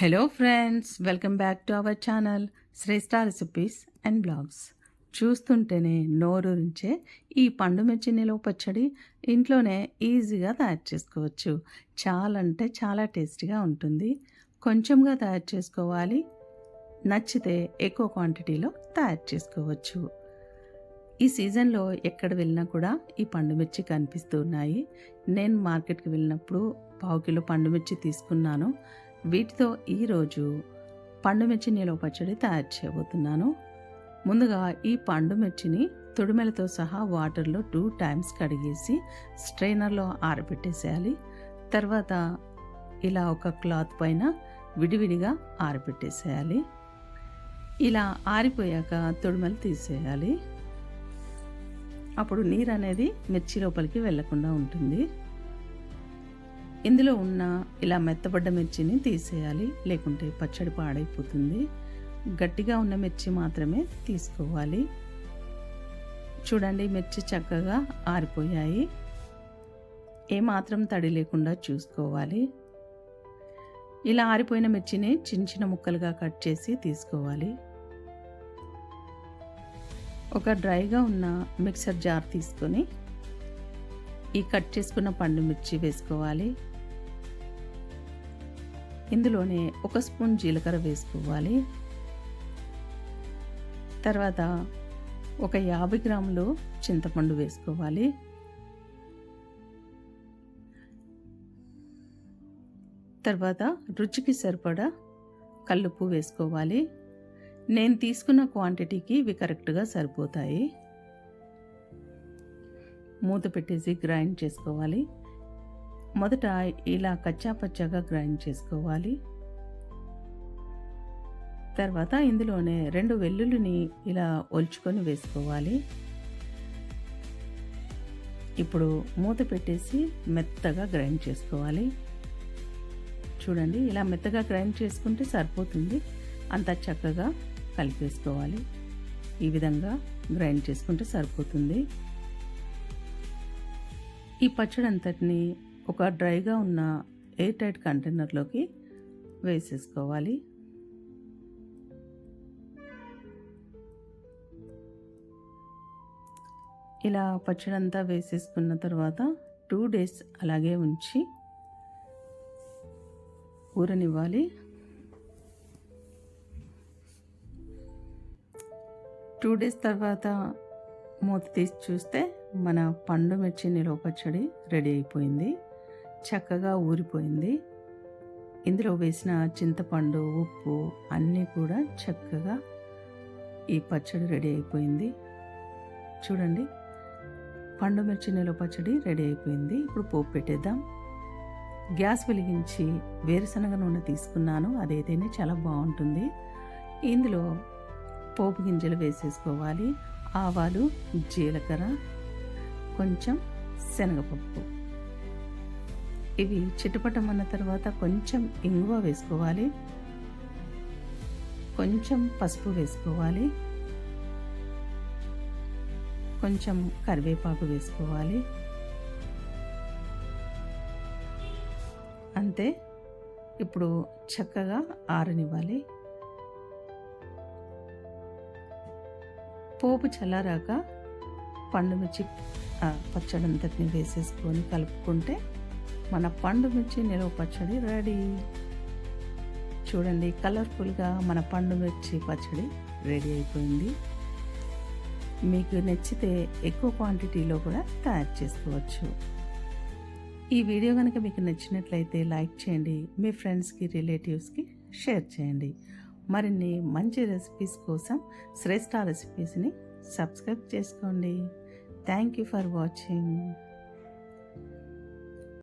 Hello friends welcome back to our channel Shreshta recipes and blogs చూస్తుంటేనే నోరూరించే ఈ పండు మిర్చి నిలువ పచ్చడి ఇంట్లోనే ఈజీగా తయారు చేసుకోవచ్చు. చాలా అంటే చాలా టేస్టీగా ఉంటుంది. కొంచెంగా తయారు చేసుకోవాలి. నచ్చితే ఎక్కువ క్వాంటిటీలో తయారు చేసుకోవచ్చు. ఈ సీజన్లో ఎక్కడ వెళ్ళినా కూడా ఈ పండుమిర్చి కనిపిస్తూ ఉన్నాయి. నేను మార్కెట్కి వెళ్ళినప్పుడు పావు కిలో పండుమిర్చి తీసుకున్నాను. వీటితో ఈరోజు పండుమిర్చి నిలవ పచ్చడి తయారు చేయబోతున్నాను. ముందుగా ఈ పండు మిర్చిని తొడిమెలతో సహా వాటర్లో టూ టైమ్స్ కడిగేసి స్ట్రైనర్లో ఆరబెట్టేసేయాలి. తర్వాత ఇలా ఒక క్లాత్ పైన విడివిడిగా ఆరబెట్టేసేయాలి. ఇలా ఆరిపోయాక తొడిమెలు తీసేయాలి. అప్పుడు నీరు అనేది మిర్చి లోపలికి వెళ్ళకుండా ఉంటుంది. ఇందులో ఉన్న ఇలా మెత్తబడ్డ మిర్చిని తీసేయాలి. లేకుంటే పచ్చడి పాడైపోతుంది. గట్టిగా ఉన్న మిర్చి మాత్రమే తీసుకోవాలి. చూడండి మిర్చి చక్కగా ఆరిపోయాయి. ఏమాత్రం తడి లేకుండా చూసుకోవాలి. ఇలా ఆరిపోయిన మిర్చిని చిన్న చిన్న ముక్కలుగా కట్ చేసి తీసుకోవాలి. ఒక డ్రైగా ఉన్న మిక్సర్ జార్ తీసుకొని ఈ కట్ చేసుకున్న పండు మిర్చి వేసుకోవాలి. ఇందులోనే ఒక స్పూన్ జీలకర్ర వేసుకోవాలి. తర్వాత ఒక యాభై గ్రాములు చింతపండు వేసుకోవాలి. తర్వాత రుచికి సరిపడా కల్లుప్పు వేసుకోవాలి. నేను తీసుకున్న క్వాంటిటీకి ఇవి కరెక్ట్గా సరిపోతాయి. మూత పెట్టేసి గ్రైండ్ చేసుకోవాలి. మొదట ఇలా కచ్చా పచ్చాగా గ్రైండ్ చేసుకోవాలి. తర్వాత ఇందులోనే రెండు వెల్లుల్లిని ఇలా ఒలుచుకొని వేసుకోవాలి. ఇప్పుడు మూత పెట్టేసి మెత్తగా గ్రైండ్ చేసుకోవాలి. చూడండి ఇలా మెత్తగా గ్రైండ్ చేసుకుంటే సరిపోతుంది. అంత చక్కగా కలిపేసుకోవాలి. ఈ విధంగా గ్రైండ్ చేసుకుంటే సరిపోతుంది. ఈ పచ్చడి అంతటిని ఒక డ్రైగా ఉన్న ఎయిర్ టైట్ కంటైనర్లోకి వేసేసుకోవాలి. ఇలా పచ్చడి అంతా వేసేసుకున్న తర్వాత టూ డేస్ అలాగే ఉంచి ఊరనివ్వాలి. టూ డేస్ తర్వాత మూత తీసి చూస్తే మన పండు మిర్చి నిలువ పచ్చడి రెడీ అయిపోయింది. చక్కగా ఊరిపోయింది. ఇందులో వేసిన చింతపండు ఉప్పు అన్నీ కూడా చక్కగా ఈ పచ్చడి రెడీ అయిపోయింది. చూడండి పండు మిర్చి నిలువ పచ్చడి రెడీ అయిపోయింది. ఇప్పుడు పోపు పెట్టేద్దాం. గ్యాస్ వెలిగించి వేరుశనగ నూనె తీసుకున్నాను. అదైతేనే చాలా బాగుంటుంది. ఇందులో పోపు గింజలు వేసేసుకోవాలి. ఆవాలు జీలకర్ర కొంచెం శనగపప్పు. ఇవి చిటపటమన్న తర్వాత కొంచెం ఇంగువ వేసుకోవాలి. కొంచెం పసుపు వేసుకోవాలి. కొంచెం కరివేపాకు వేసుకోవాలి. అంతే. ఇప్పుడు చక్కగా ఆరనివ్వాలి. పోపు చల్లారాక పండు మిర్చి పచ్చడి అంతటిని వేసేసుకొని కలుపుకుంటే మన పండు మిర్చి నిలువ పచ్చడి రెడీ. చూడండి కలర్ఫుల్గా మన పండు మిర్చి పచ్చడి రెడీ అయిపోయింది. మీకు నచ్చితే ఎక్కువ క్వాంటిటీలో కూడా తయారు చేసుకోవచ్చు. ఈ వీడియో కనుక మీకు నచ్చినట్లయితే లైక్ చేయండి మీ ఫ్రెండ్స్కి రిలేటివ్స్కి షేర్ చేయండి. మరిన్ని మంచి రెసిపీస్ కోసం శ్రేష్ట రెసిపీస్ని సబ్స్క్రైబ్ చేసుకోండి. Thank you for watching.